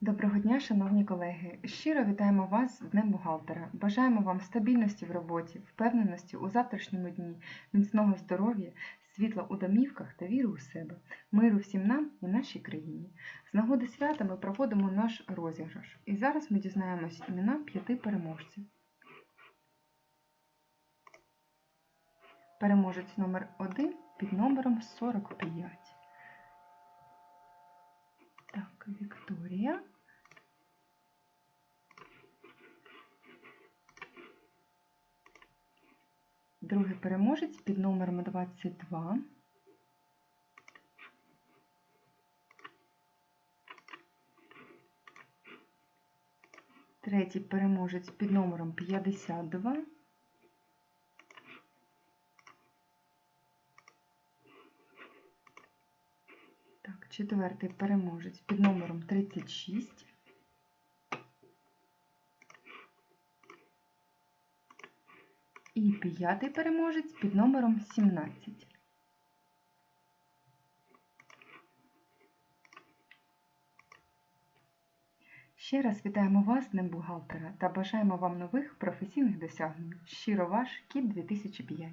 Доброго дня, шановні колеги! Щиро вітаємо вас з Днем бухгалтера. Бажаємо вам стабільності в роботі, впевненості у завтрашньому дні, міцного здоров'я, світла у домівках та віри у себе, миру всім нам і нашій країні. З нагоди свята ми проводимо наш розіграш. І зараз ми дізнаємось імена п'яти переможців. Переможець номер 1 під номером 45. Так, Вікторія. Другий переможець під номером 22. Третій переможець під номером 52. Так, четвертий переможець під номером 36. І п'ятий переможець під номером 17. Ще раз вітаємо вас Днем бухгалтера та бажаємо вам нових професійних досягнень. Щиро ваш Кіт 2005.